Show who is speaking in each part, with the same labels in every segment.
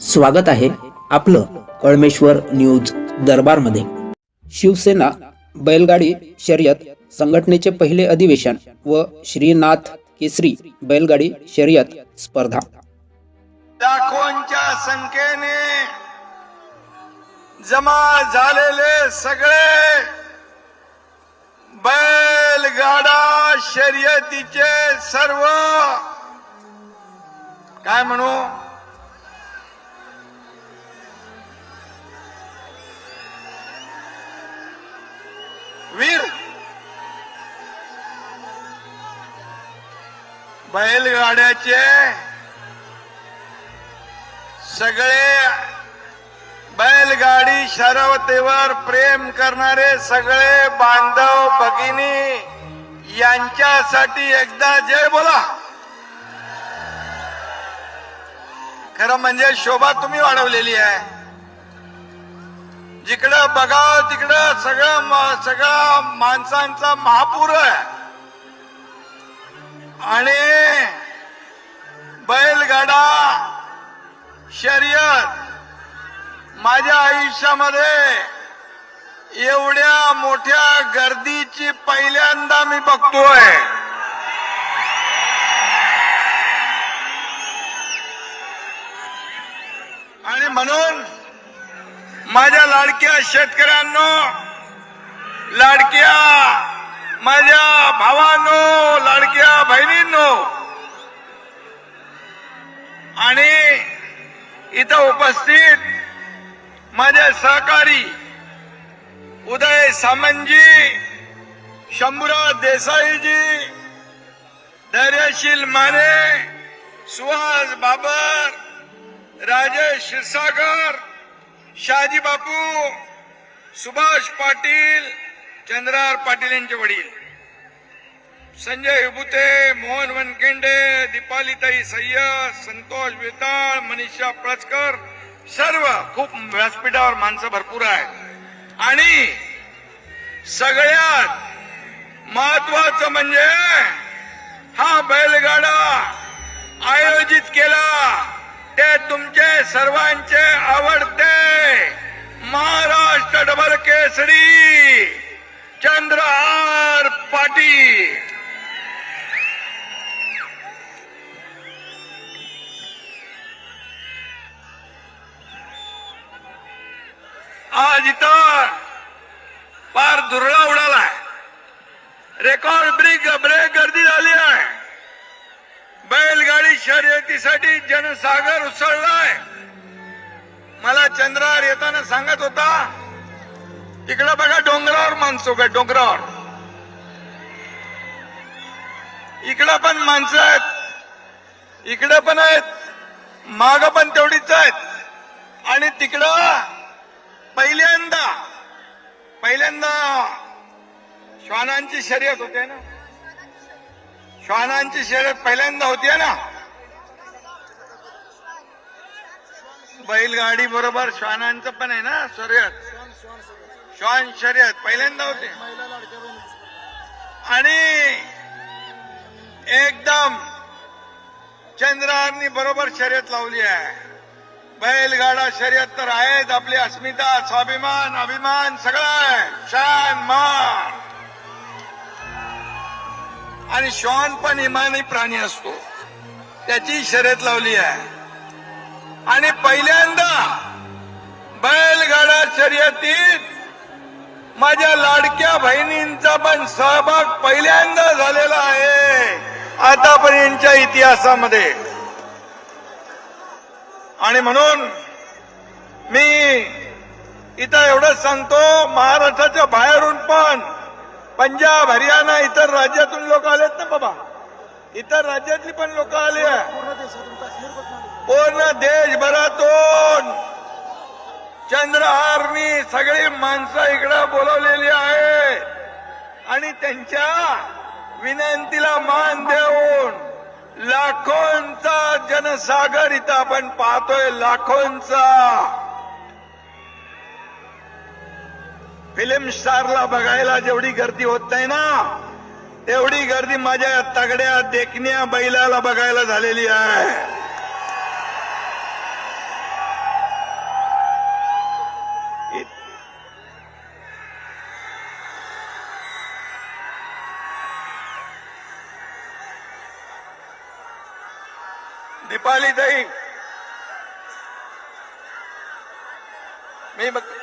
Speaker 1: स्वागत आहे आपलं कळमेश्वर न्यूज दरबारमध्ये. शिवसेना बैलगाडी शर्यत संघटनेचे पहिले अधिवेशन व श्रीनाथ केसरी बैलगाडी शर्यत स्पर्धा.
Speaker 2: लाखोंच्या संख्येने जमा झालेले सगळे बैलगाडा शर्यतीचे सर्व काय म्हणू? वीर। बैलगाड्याचे सगळे बैलगाडी शरवतेवर प्रेम करणारे सगळे बांधव भगिनी यांच्यासाठी एकदा जय बोला। खरं म्हणजे शोभा तुम्ही वाढवलेली आहे। जिकडं बघा तिकडं सगळं सगळा माणसांचा महापूर आहे. आणि बैलगाडा शर्यत माझ्या आयुष्यामध्ये एवढ्या मोठ्या गर्दीची पहिल्यांदा मी बघतोय. आणि म्हणून माझ्या लाडक्या शेतकऱ्यांनो लाडक्या माझ्या भावांनो लाडक्या बहिणींनो आणि इथं उपस्थित माझे सहकारी उदय सामंतजी शंभूराव देसाईजी धैर्यशील माने सुहास बाबर राजेश क्षीरसागर शहाजी बापू सुभाष पाटील चंद्रार पाटील यांचे वडील. संजय विभुते मोहन वनकेंडे दीपालीताई सय्यद संतोष वेताळ मनीषा पळसकर सर्व खूप व्यासपीठावर माणसं भरपूर आहेत. आणि सगळ्यात महत्वाचं म्हणजे हा बैलगाडा आयोजित केला. ते तुमचे सर्वांचे आवडते. Maharashtra double Kesari, Chandra R Patil. आज इथं फार धुरळा उडालाय. रेकॉर्ड शर्यतीसाठी जनसागर उसळलाय. मला चंद्रावर येताना सांगत होता तिकडं बघा डोंगरावर माणसं का डोंगरावर. इकडं पण माणसं आहेत इकडं पण आहेत माग पण तेवढीच आहेत. आणि तिकडं पहिल्यांदा पहिल्यांदा श्वानांची शर्यत होते ना. श्वानांची शर्यत पहिल्यांदा होतीये ना. बैलगाडी बरोबर श्वानांचं पण आहे ना शर्यत? श्वान शर्यत पहिल्यांदा होते. आणि एकदम चंद्रारनी बरोबर शर्यत लावली आहे. बैलगाडा शर्यत तर आहेच आपली अस्मिता स्वाभिमान अभिमान सगळं आहे. शान मान आणि श्वान पण इमानी प्राणी असतो. त्याची शर्यत लावली आहे. आणि पहिल्यांदा बैलगाडा शर्यतीत माझ्या लाडक्या बहिणींचा पण सहभाग पहिल्यांदा झालेला आहे. आतापर्यंतच्या इतिहासामध्ये. आणि म्हणून मी इथं एवढंच सांगतो महाराष्ट्राच्या बाहेरून पण पंजाब हरियाणा इतर राज्यातून लोक आलेत ना बाबा. इतर राज्यातली पण लोक आली आहे. पूर्ण देशभरातून चंद्रहारनी सगळी माणसं इकडं बोलवलेली आहे. आणि त्यांच्या विनंतीला मान देऊन लाखोंचा जनसागर इथं आपण पाहतोय लाखोंचा. फिल्म स्टारला बघायला जेवढी गर्दी होत नाही ना तेवढी गर्दी माझ्या तगड्या देखण्या बैलाला बघायला झालेली आहे. रुपालीताई मी बघ-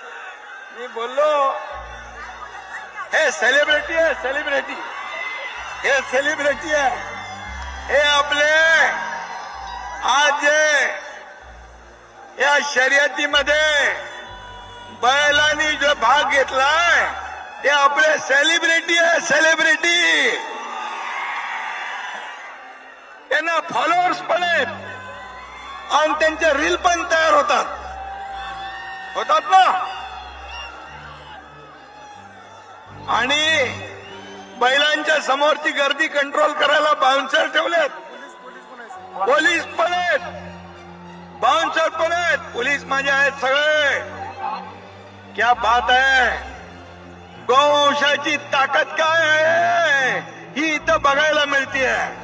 Speaker 2: मी बोललो, हे सेलिब्रिटी आहे सेलिब्रिटी हे सेलिब्रिटी आहे. हे आपले, आज या शर्यतीमध्ये बैलांनी जो भाग घेतलाय, ते सेलिब्रिटी आहे सेलिब्रिटी फॉलोअर्स आहेत. आणि त्यांचे रील पण तयार होतात. होतात ना? आणि बैलांच्या समोरची गर्दी कंट्रोल करायला बाउन्सर ठेवलेत. पोलीस पण आहेत. बाउन्सर पण आहेत. पोलीस माझे आहेत सगळे. क्या बात आहे. गोवंशाची ताकद काय आहे? ही इथं बघायला मिळतीये.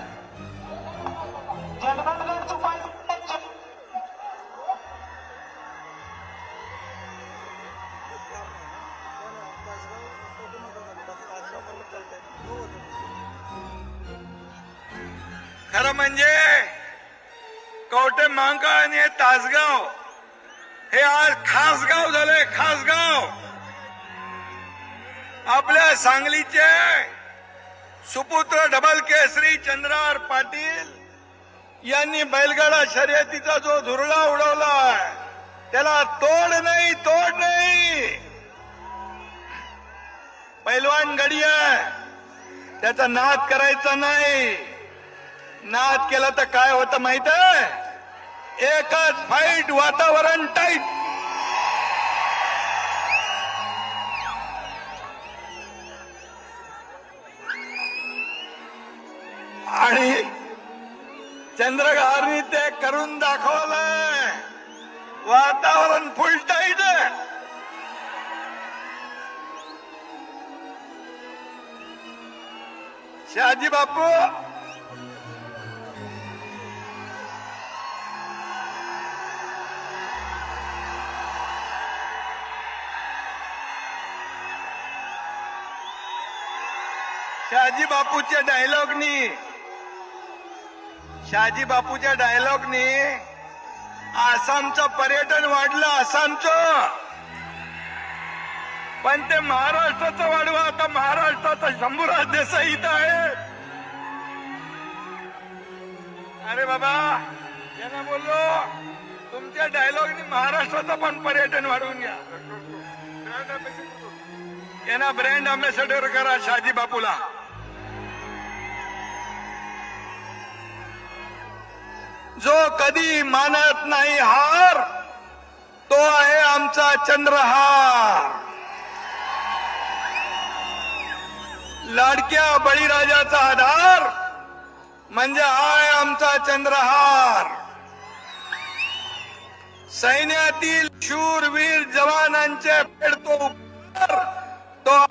Speaker 2: खरं म्हणजे कवटे मांका आणि हे तासगाव हे आज खास गाव खासगाव. खास गाव आपल्या सांगलीचे सुपुत्र डबल केसरी चंद्रार पाटील यांनी बैलगाडा शर्यतीचा जो धुरळा उडवला त्याला तोड नाही तोड नाही. पैलवान गडी आहे त्याचा नाद करायचा नाही. नाद केला तर काय होतं माहीत आहे? एकच फाईट वातावरण टाईट आणि चंद्रगारी ते करून दाखवलंय. वातावरण फुल टाईट आहे. शहाजी बापू शहाजी बापूच्या डायलॉगनी. शहाजी बापूच्या डायलॉगनी आसामचं पर्यटन वाढलं आसामचं. पण ते महाराष्ट्राचं वाढवा आता महाराष्ट्राचा शंभूराज देसाई इथं आहे. अरे बाबा यांना बोललो तुमच्या डायलॉगनी महाराष्ट्राचं पण पर्यटन वाढवून घ्या. यांना ब्रँड अम्बॅसेडर करा शहाजी बापूला. जो कधी मानत नाही हार तो आहे आमचा चंद्रहार. लाडक्या बळीराजाचा आधार म्हणजे हा आहे आमचा चंद्रहार. सैन्यातील शूरवीर जवानांचे पेडतो तो, तो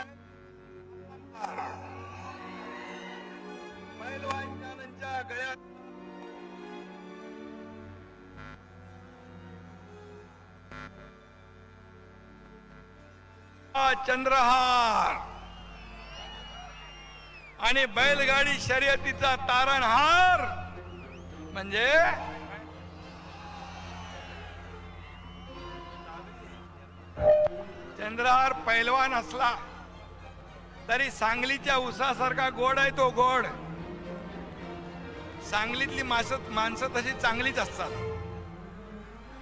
Speaker 2: चंद्रहार. आणि बैलगाडी शर्यतीचा तारणहार म्हणजे चंद्रहार पैलवान असला तरी सांगलीच्या उसासारखा गोड आहे तो गोड. सांगलीतली माणसं माणसं तशी चांगलीच असतात.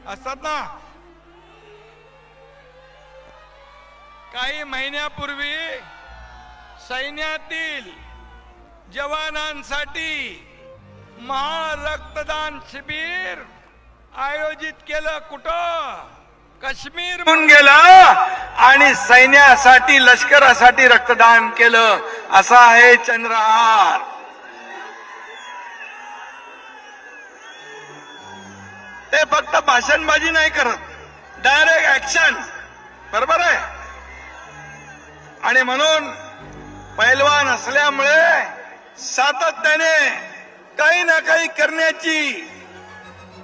Speaker 2: असतात ना? काही महिन्यापूर्वी सैन्यातील जवानांसाठी महारक्तदान शिबिर आयोजित केलं. कुठं? काश्मीर गेला आणि सैन्यासाठी लष्करासाठी रक्तदान केलं. असा आहे चंद्रहार. ते फक्त भाषणबाजी नाही करत. डायरेक्ट ऍक्शन बरोबर आहे? आणि म्हणून पैलवान असल्यामुळे सातत्याने काही ना काही करण्याची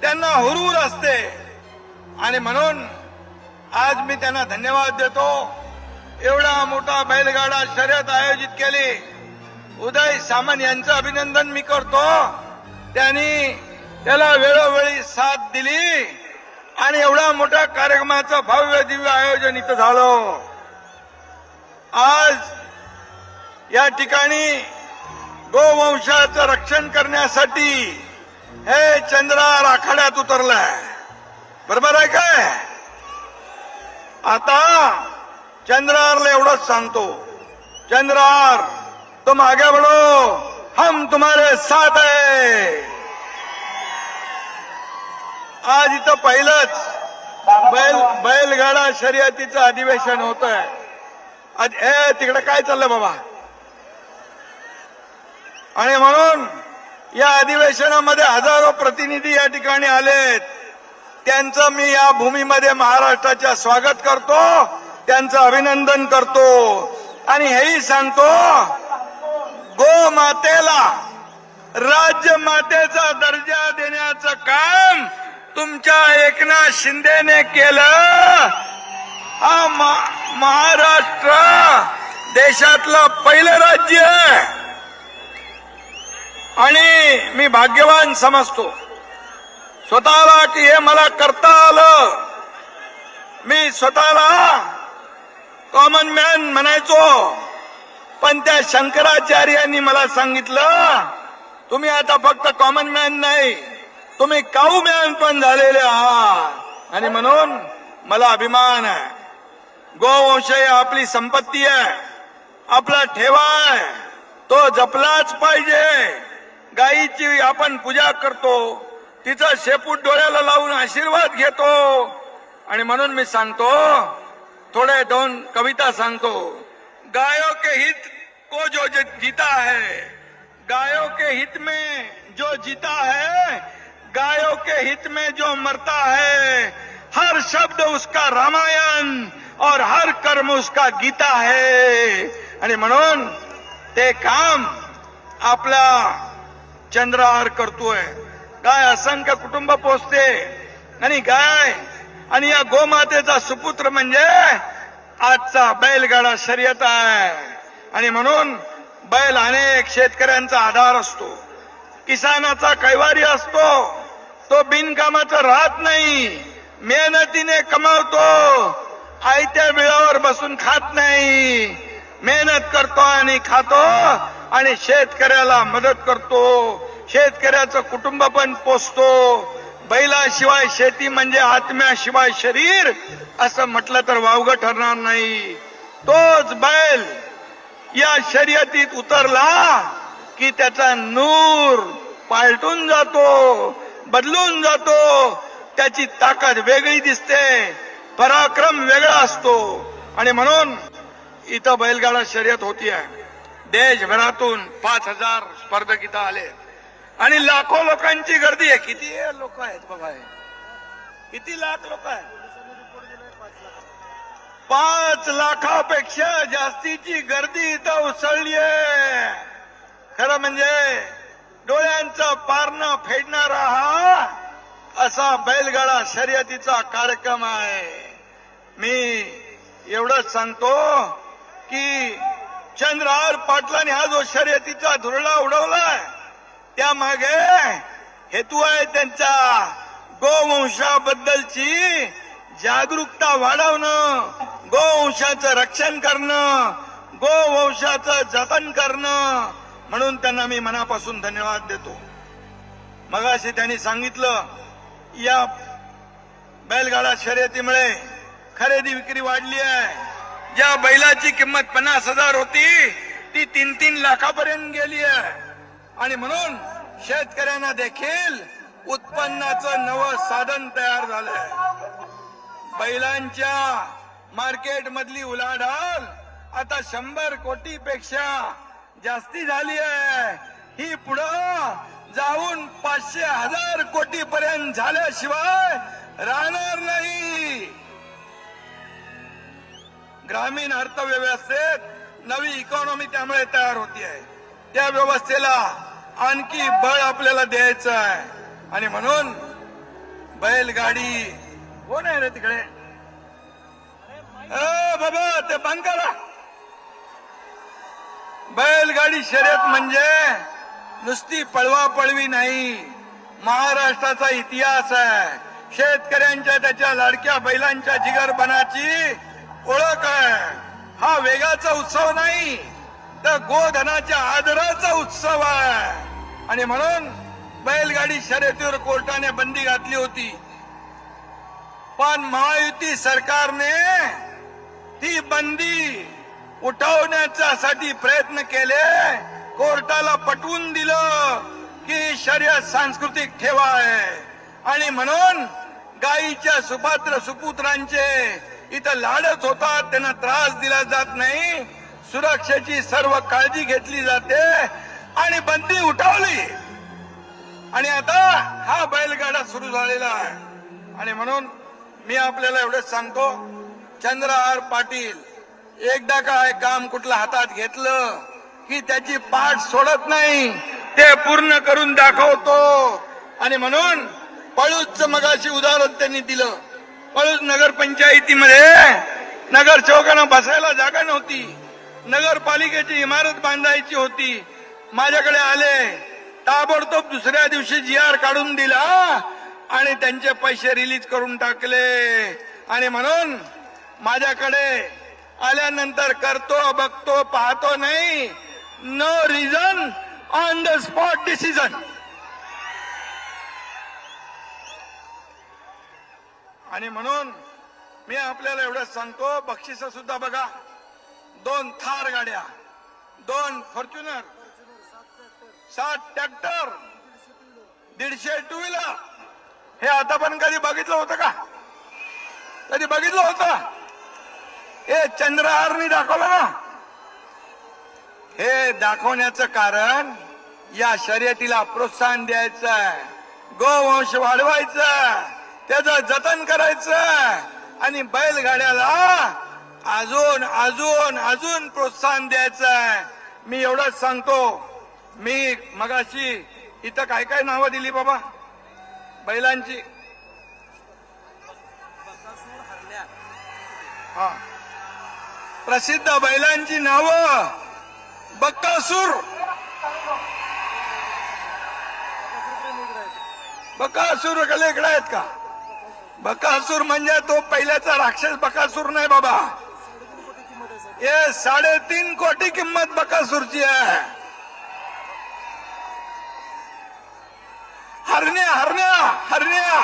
Speaker 2: त्यांना हुरूर असते. आणि म्हणून आज मी त्यांना धन्यवाद देतो. एवढा मोठा बैलगाडा शर्यत आयोजित केली. उदय सामंत यांचं अभिनंदन मी करतो. त्यांनी त्याला वेळोवेळी साथ दिली. आणि एवढा मोठ्या कार्यक्रमाचं भव्य दिव्य आयोजन इथं झालं. आज या ठिकाणी गोवंशाचं रक्षण करण्यासाठी हे चंद्रा आखाड्यात उतरलाय. बरोबर आहे काय? आता चंद्रारला एवढंच सांगतो. चंद्रार तुम आगे बढ़ो हम तुम्हारे साथ आहे. आज इथं पहिलंच बैल बैलगाडा शर्यतीचं अधिवेशन होत आहे ए तिकडे काय चाललंय बाबा? आणि म्हणून या अधिवेशनामध्ये हजारो प्रतिनिधी या ठिकाणी आलेत. त्यांचं मी या भूमीमध्ये महाराष्ट्राच्या स्वागत करतो त्यांचं अभिनंदन करतो. आणि हेही सांगतो गो मातेला राज्य मातेचा दर्जा देण्याचं काम तुमच्या एकनाथ शिंदेने केलं. हा मा- महाराष्ट्र देशातलं पहिलं राज्य आहे. आणि मी भाग्यवान समजतो. स्वतःला की हे मला करता आलं. मी स्वतःला कॉमन मॅन म्हणायचो. पण त्या शंकराचार्यांनी मला सांगितलं तुम्ही आता फक्त कॉमन मॅन नाही तुम्ही काऊ मॅन पण झालेले आहात? आणि म्हणून मला अभिमान आहे. गोवंश आपली संपत्ती आहे. आपला ठेवा आहे. तो जपलाच पाहिजे. गायीची आपण पूजा करतो. तिचा शेपूट डोळ्याला लावून आशीर्वाद घेतो. आणि म्हणून मी सांगतो थोडे दोन कविता सांगतो. गायो के हित को जो जीता है. गायो के हित में जो जीता है गायो के हित में जो मरता है हर शब्द उसका रामायण और हर कर्म उसका गीता है। आणि म्हणून ते काम आपला चंद्रहार करतोय. गाय असंख्य कुटुंब पोचते आणि गाय आणि या गोमातेचा सुपुत्र म्हणजे आजचा बैलगाडा शर्यत आहे. आणि म्हणून बैल अनेक शेतकऱ्यांचा आधार असतो. किसानाचा कैवारी असतो. तो बिनकामाचा राहत नाही. मेहनतीने कमावतो. आयत्या वेळावर बसून खात नाही. मेहनत करतो आणि खातो आणि शेतकऱ्याला मदत करतो. शेतकऱ्याचं कुटुंब पण पोसतो. बैलाशिवाय शेती म्हणजे आत्म्याशिवाय शरीर असं म्हटलं तर वावगं ठरणार नाही. तोच बैल या शर्यतीत उतरला की त्याचा नूर पालटून जातो बदलून जातो. त्याची ताकद वेगळी दिसते. पराक्रम वेगळा असतो. आणि म्हणून इथं बैलगाडा शर्यत होती आहे देशभरातून पाच हजार स्पर्धक इथं आले. आणि लाखो लोकांची गर्दी आहे. किती लोक आहेत बाबा हे? किती लाख लोक आहेत? पाच लाखापेक्षा जास्तीची गर्दी इथं उसळली आहे. खरं म्हणजे डोळ्यांचं पारणं फेडणारा हा असा बैलगाडा शर्यतीचा कार्यक्रम आहे. मी एवढंच सांगतो की चंद्रहार पाटलांनी हा जो शर्यतीचा धुरळा उडवलाय त्यामागे हेतू आहे त्यांचा गोवंशाबद्दलची जागरूकता वाढवणं गोवंशाचं रक्षण करणं गोवंशाचं जतन करणं म्हणून त्यांना मी मनापासून धन्यवाद देतो. मगाशी त्यांनी सांगितलं या बैलगाडा शर्यतीमुळे खरेदी विक्री वाढली आहे. ज्या बैलाची किंमत पन्नास हजार होती ती तीन तीन लाखापर्यंत गेली आहे. आणि म्हणून शेतकऱ्यांना देखील उत्पन्नाचं नवं साधन तयार झालंय. बैलांच्या मार्केट मधली उलाढाल आता शंभर कोटी पेक्षा जास्ती झाली आहे. ही पुढं जाऊन पाचशे हजार कोटी पर्यंत झाल्याशिवाय राहणार नाही. ग्रामीण अर्थव्यवस्थेत नवी इकॉनॉमी त्यामुळे तयार होती आहे त्या व्यवस्थेला आणखी बळ आपल्याला द्यायचं आहे. आणि म्हणून बैलगाडी कोण आहे रे तिकडे? अ, बाबा ते बंद करा बैलगाडी शर्यत म्हणजे नुसती पळवा पळवी नाही. महाराष्ट्राचा इतिहास आहे. शेतकऱ्यांच्या त्याच्या लाडक्या बैलांच्या जिगरपणाची ओळख आहे. हा वेगाचा उत्सव नाही. तर गोधनाच्या आदराचा उत्सव आहे. आणि म्हणून बैलगाडी शर्यतीवर कोर्टाने बंदी घातली होती. पण महायुती सरकारने ती बंदी उठवण्यासाठी प्रयत्न केले. कोर्टाला पटवून दिलं की शर्यत सांस्कृतिक ठेवा आहे. आणि म्हणून गायीच्या सुपात्र सुपुत्रांचे इथं लाडच होतात त्यांना त्रास दिला जात नाही. सुरक्षेची सर्व काळजी घेतली जाते आणि बंदी उठवली. आणि आता हा बैलगाडा सुरू झालेला आहे. आणि म्हणून मी आपल्याला एवढंच सांगतो चंद्र आर पाटील एकदा काय काम कुठलं हातात घेतलं की त्याची पाठ सोडत नाही. ते पूर्ण करून दाखवतो. आणि म्हणून पळूच मगाशी उदाहरण त्यांनी दिलं. पळूच नगरपंचायतीमध्ये नगरसेवकांना बसायला जागा नव्हती. नगरपालिकेची इमारत बांधायची होती. माझ्याकडे आले. ताबडतोब दुसऱ्या दिवशी जी आर काढून दिला आणि त्यांचे पैसे रिलीज करून टाकले. आणि म्हणून माझ्याकडे आल्यानंतर करतो बघतो पाहतो नाही. No reason, on the spot decision आणि म्हणून मी आपल्याला एवढंच सांगतो बक्षिस सुद्धा बघा. दोन थार गाड्या दोन फॉर्च्युनर सात ट्रॅक्टर दीडशे टू व्हीलर हे आता पण कधी बघितलं होतं का? कधी बघितलं होतं? हे चंद्रहारनी दाखवलं ना? हे दाखवण्याचं कारण या शर्यतीला प्रोत्साहन द्यायचं आहे. गोवंश वाढवायचं त्याचं जतन करायचं आणि बैलगाड्याला अजून अजून अजून प्रोत्साहन द्यायचं मी एवढंच सांगतो. मी मगाशी इथं काय काय नावं दिली बाबा? बैलांची. हा. प्रसिद्ध बैलांची नावं. बक्कासूर बकासूर कले इकडे आहेत का? बकासूर म्हणजे तो पहिल्याचा राक्षस बकासूर नाही बाबा. हे साडेतीन कोटी किंमत बकासूरची आहे. हरण्या हरण्या हरण्या.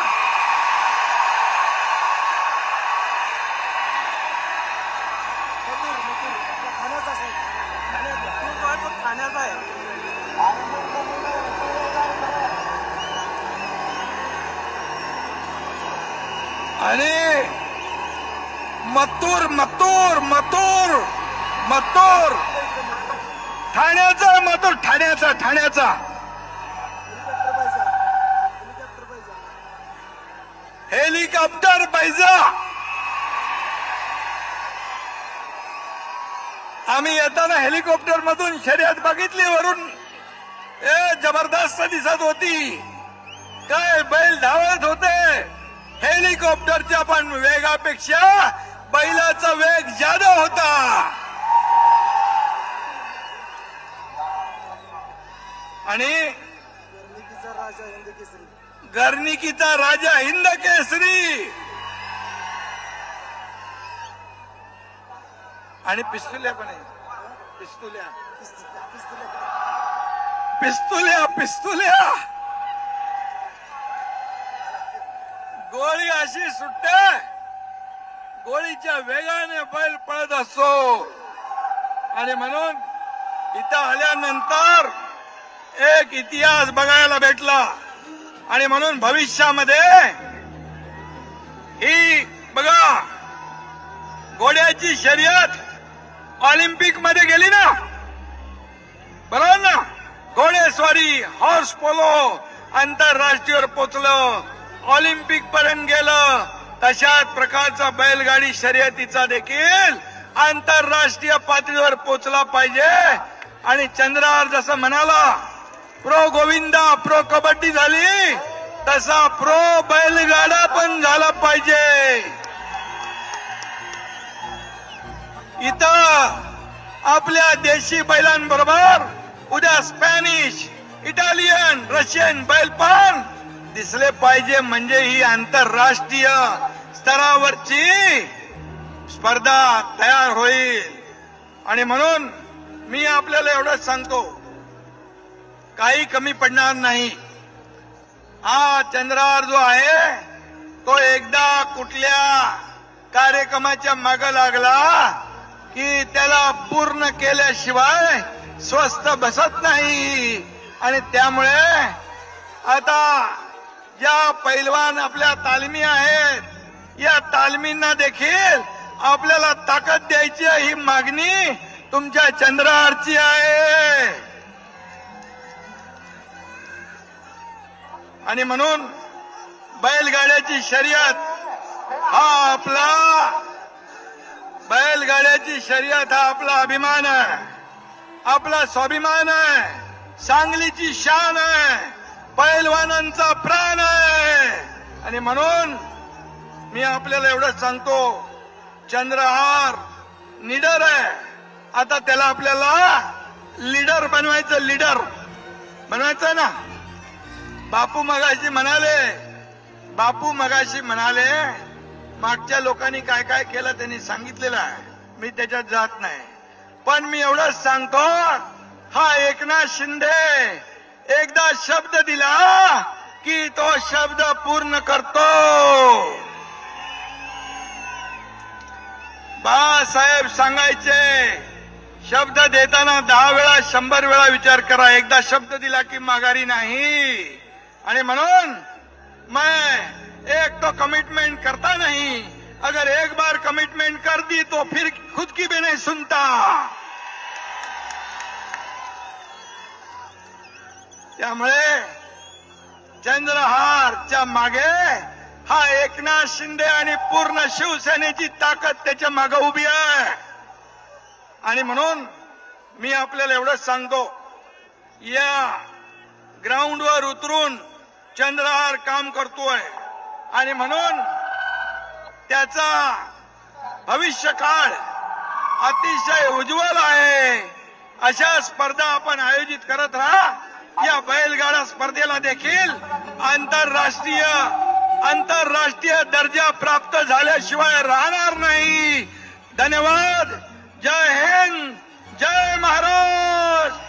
Speaker 2: आणि मत्तूर मत्तूर मतूर मतूर ठाण्याचा मत्तूर ठाण्याचा ठाण्याचा. हेलिकॉप्टर पाहिजे आम्ही येताना हेलिकॉप्टर मधून शर्यत बघितली वरून. ए जबरदस्त दिसत होती. काय बैल धावत होते. हेलिकॉप्टरच्या पण वेगापेक्षा बैलाचा वेग जादा होता. आणि
Speaker 3: राजा
Speaker 2: गर्निकीचा राजा हिंद केसरी. आणि पिस्तुल्या पण आहे पिस्तुल्या. पिस्तुल्या पिस्तुल्या. गोळी अशी सुटते गोळीच्या वेगाने बैल पळत असतो. आणि म्हणून इथं आल्यानंतर एक इतिहास बघायला भेटला. आणि म्हणून भविष्यामध्ये ही बघा घोड्याची शर्यत ऑलिम्पिकमध्ये गेली ना? बरोबर ना? घोडेस्वारी हॉर्स पोलो आंतरराष्ट्रीयवर पोचलं. ऑलिम्पिक पर्यंत गेलं. तशाच प्रकारचा बैलगाडी शर्यतीचा देखील आंतरराष्ट्रीय पातळीवर पोचला पाहिजे. आणि चंद्रार जसं म्हणाला प्रो गोविंदा प्रो कबड्डी झाली तसा प्रो बैलगाडा पण झाला पाहिजे. इथं आपल्या देशी बैलांबरोबर उद्या स्पॅनिश इटालियन रशियन बैल पण दिसले पाहिजे म्हणजे ही आंतरराष्ट्रीय स्तरावरची स्पर्धा तयार होईल. आणि म्हणून मी आपल्याला एवढंच सांगतो काही कमी पडणार नाही. हा चंद्रावर जो आहे तो एकदा कुठल्या कार्यक्रमाच्या माग लागला की त्याला पूर्ण केल्याशिवाय स्वस्त बसत नाही. आणि त्यामुळे आता या पैलवान आपल्या तालमी आहेत. या तालमींना देखील आपल्याला ताकद द्यायची आहे ही मागणी तुमच्या चंद्रारची आहे. आणि म्हणून बैलगाड्याची शर्यत हा आपला बैलगाड्याची शर्यत हा आपला अभिमान आहे. आपला स्वाभिमान आहे. सांगलीची शान आहे. पैलवानांचा प्राण आहे. आणि म्हणून मी आपल्याला एवढंच सांगतो चंद्रहार निडर आहे. आता त्याला आपल्याला लीडर बनवायचं लीडर बनवायचं ना. बापू मगाशी म्हणाले बापू मगाशी म्हणाले मागच्या लोकांनी काय काय केलं त्यांनी सांगितलेलं आहे. मी त्याच्यात जात नाही. पण मी एवढंच सांगतो हा एकनाथ शिंदे एकदा शब्द दिला की तो शब्द पूर्ण करतो. बाळासाहेब सांगायचे शब्द देताना दहा वेळा शंभर वेळा विचार करा. एकदा शब्द दिला की माघारी नाही. आणि म्हणून मैं एक तो कमिटमेंट करता नहीं. अगर एक बार कमिटमेंट कर दी तो फिर खुद की भी नहीं सुनता. त्यामुळे चंद्रहारच्या मागे हा एकनाथ शिंदे आणि पूर्ण शिवसेनेची ताकद त्याच्यामागे उभी आहे. आणि म्हणून मी आपल्याला एवढंच सांगतो या ग्राउंडवर उतरून चंद्रहार काम करतोय. आणि म्हणून त्याचा भविष्य काळ अतिशय उज्ज्वल आहे अशा स्पर्धा आपण आयोजित करत राहा. या बैलगाडा स्पर्धेला देखील आंतरराष्ट्रीय आंतरराष्ट्रीय दर्जा प्राप्त झाल्याशिवाय राहणार नाही. धन्यवाद. जय हिंद. जय महाराष्ट्र.